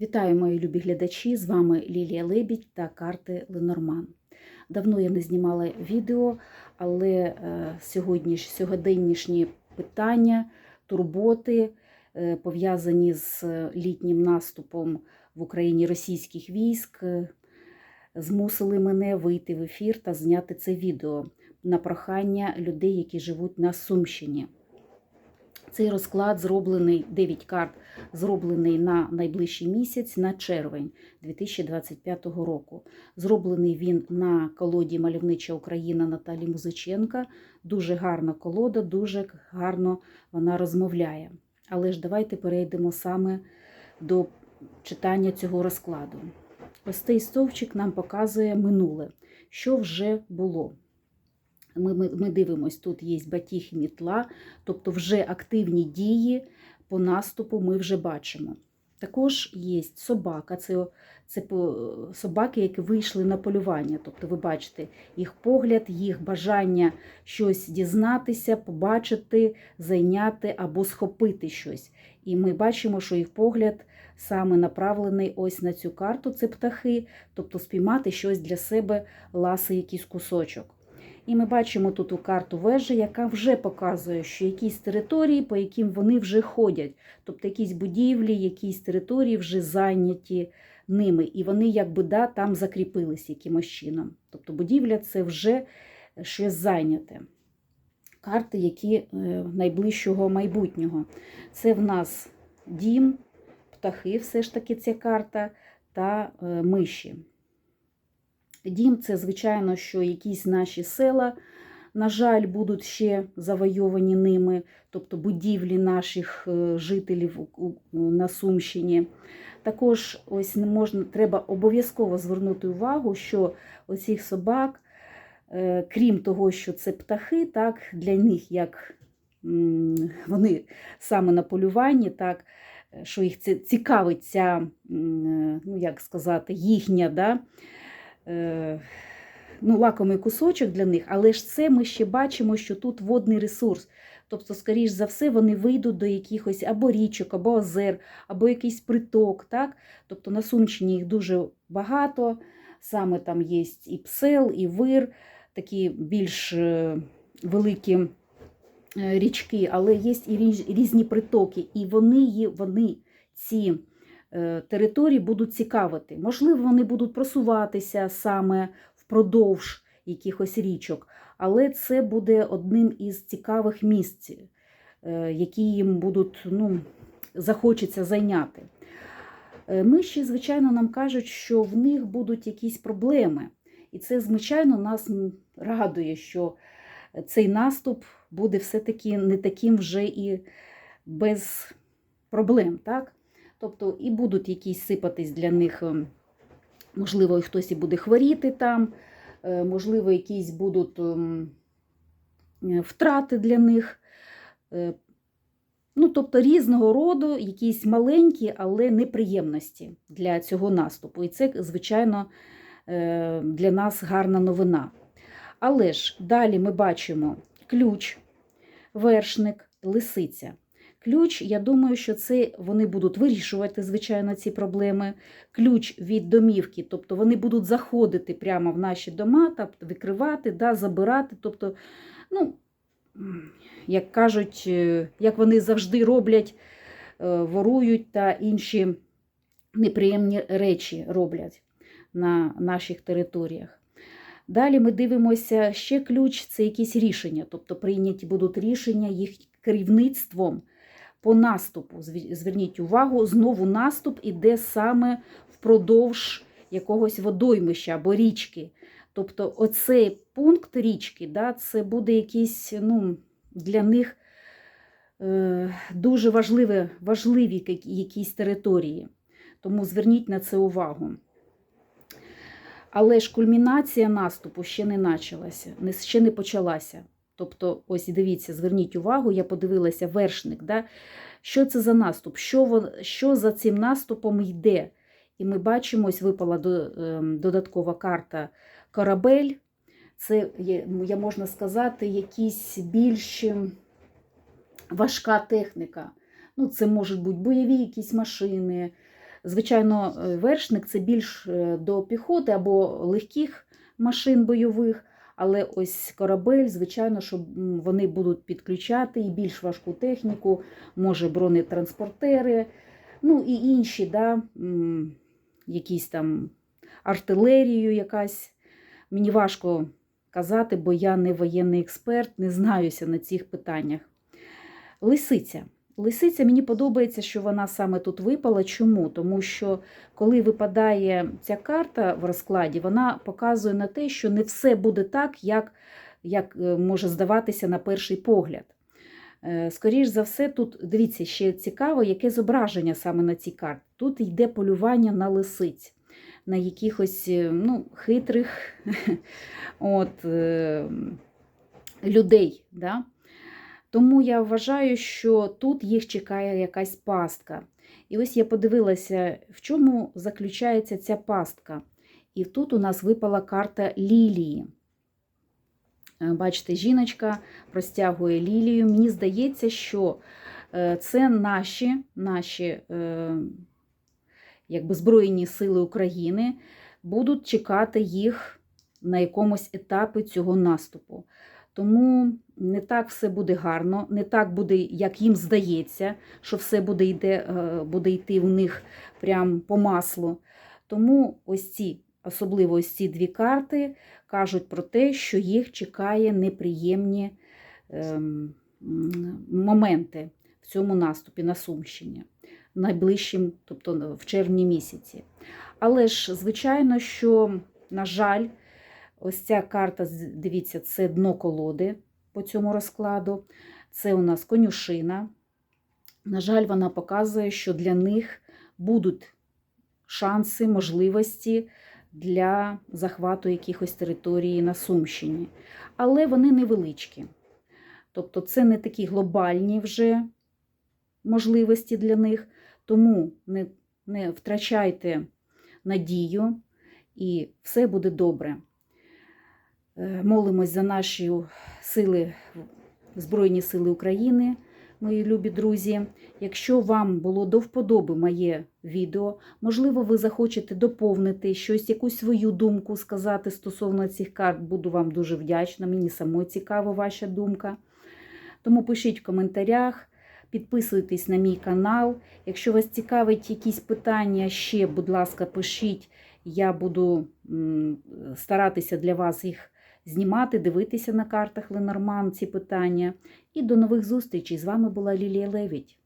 Вітаю, мої любі глядачі! З вами Лілія Лебідь та карти Ленорман. Давно я не знімала відео, але е, сьогодні ж сьогоденнішні питання, турботи, е, пов'язані з літнім наступом в Україні російських військ, е, змусили мене вийти в ефір та зняти це відео на прохання людей, які живуть на Сумщині. Цей розклад зроблений 9 карт, зроблений на найближчий місяць, на червень 2025 року. Зроблений він на колоді Мальовнича Україна Наталі Музиченка. Дуже гарна колода, дуже гарно вона розмовляє. Але ж давайте перейдемо саме до читання цього розкладу. Ось цей стовпчик нам показує минуле, що вже було. Ми, ми, ми дивимось, тут є батіг і мітла, тобто вже активні дії по наступу ми вже бачимо. Також є собака, це, це собаки, які вийшли на полювання. Тобто, ви бачите їх погляд, їх бажання щось дізнатися, побачити, зайняти або схопити щось. І ми бачимо, що їх погляд саме направлений ось на цю карту, це птахи, тобто спіймати щось для себе, ласи, якийсь кусочок. І ми бачимо тут у карту вежі, яка вже показує, що якісь території, по яким вони вже ходять, тобто якісь будівлі, якісь території вже зайняті ними, і вони якби да, там закріпились якимось чином. Тобто будівля це вже щось зайняте. Карти, які е, найближчого майбутнього. Це в нас дім, птахи, все ж таки ця карта, та е, миші. Дім це, звичайно, що якісь наші села, на жаль, будуть ще завойовані ними, тобто будівлі наших е, жителів на Сумщині. Також ось можна, треба обов'язково звернути увагу, що оцих собак, е, крім того, що це птахи, так, для них як вони саме на полюванні, так, що їх цікавить ця, ну як сказати, їхня. Да, ну, лакомий кусочок для них, але ж це ми ще бачимо, що тут водний ресурс. Тобто, скоріш за все, вони вийдуть до якихось або річок, або озер, або якийсь приток. Так? Тобто на Сумщині їх дуже багато, саме там є і псел, і вир, такі більш е, великі е, річки, але є і різні притоки, і вони, є, вони ці е, території будуть цікавити. Можливо, вони будуть просуватися саме впродовж якихось річок, але це буде одним із цікавих місць, е, які їм будуть ну, захочеться зайняти. Е, Миші, звичайно, нам кажуть, що в них будуть якісь проблеми. І це, звичайно, нас радує, що цей наступ буде все-таки не таким вже і без проблем. так? Тобто і будуть якісь сипатись для них, ем, можливо, хтось і буде хворіти там, е, можливо, якісь будуть ем, е, втрати для них. Е, Ну, тобто різного роду якісь маленькі, але неприємності для цього наступу. І це, звичайно, для нас гарна новина. Але ж далі ми бачимо ключ, вершник, лисиця. Ключ, я думаю, що це вони будуть вирішувати, звичайно, ці проблеми. Ключ від домівки, тобто вони будуть заходити прямо в наші дома, тобто викривати, да, забирати. Тобто, ну, як кажуть, е, як вони завжди роблять, е, ворують та інші неприємні речі роблять на наших територіях. Далі ми дивимося, ще ключ це якісь рішення, тобто прийняті будуть рішення їх керівництвом по наступу. Зверніть увагу, знову наступ іде саме впродовж якогось водоймища або річки. Тобто, оцей пункт річки, да, це буде якийсь ну, для них е, дуже важливі, важливі якісь території. Тому зверніть на це увагу. Але ж кульмінація наступу ще не почалася, ще не почалася. Тобто, ось дивіться, зверніть увагу, я подивилася вершник. Да? Що це за наступ? Що, що за цим наступом йде? І ми бачимо, ось випала ем, додаткова карта корабель. Це, я можна сказати, якісь більш ем, важка техніка. Ну, це можуть бути бойові якісь машини, Звичайно, е, вершник це більш е, до піхоти або легких машин бойових, але ось корабель, звичайно, що вони будуть підключати і більш важку техніку, може бронетранспортери, ну і інші, да, якісь там артилерію якась. Мені важко казати, бо я не воєнний експерт, не знаюся на цих питаннях. Лисиця. Лисиця мені подобається, що вона саме тут випала. Чому? Тому що коли випадає ця карта в розкладі, вона показує на те, що не все буде так, як, як е, може здаватися на перший погляд. Е, Скоріш за все, тут дивіться, ще цікаво, яке зображення саме на цій карті. Тут йде полювання на лисиць, на якихось е, ну, хитрих от, людей. Да? Тому я вважаю, що тут їх чекає якась пастка. І ось я подивилася, в чому заключається ця пастка. І тут у нас випала карта лілії. Е, Бачите, жіночка простягує лілію. Мені здається, що е, це наші, наші е, якби Збройні Сили України будуть чекати їх на якомусь етапі цього наступу. Тому не так все буде гарно, не так буде, як їм здається, що все буде, йде, е, буде йти в них прям по маслу. Тому ось ці, особливо ось ці дві карти, кажуть про те, що їх чекає неприємні ем, моменти в цьому наступі на Сумщині, найближчим, тобто в червні місяці. Але ж, звичайно, що, на жаль, ось ця карта, дивіться, це дно колоди по цьому розкладу. Це у нас конюшина. На жаль, вона показує, що для них будуть шанси, можливості для захвату якихось територій на Сумщині. Але вони невеличкі. Тобто це не такі глобальні вже можливості для них. Тому не, не втрачайте надію, і все буде добре. Е, Молимось за наші сили, Збройні Сили України, мої любі друзі. Якщо вам було до вподоби моє відео, можливо, ви захочете доповнити щось, якусь свою думку сказати стосовно цих карт, буду вам дуже вдячна. Мені самой цікава ваша думка. Тому пишіть в коментарях, підписуйтесь на мій канал. Якщо вас цікавить якісь питання ще, будь ласка, пишіть. Я буду старатися для вас їх знімати, дивитися на картах Ленорман ці питання. І до нових зустрічей. З вами була Лілія Левідь.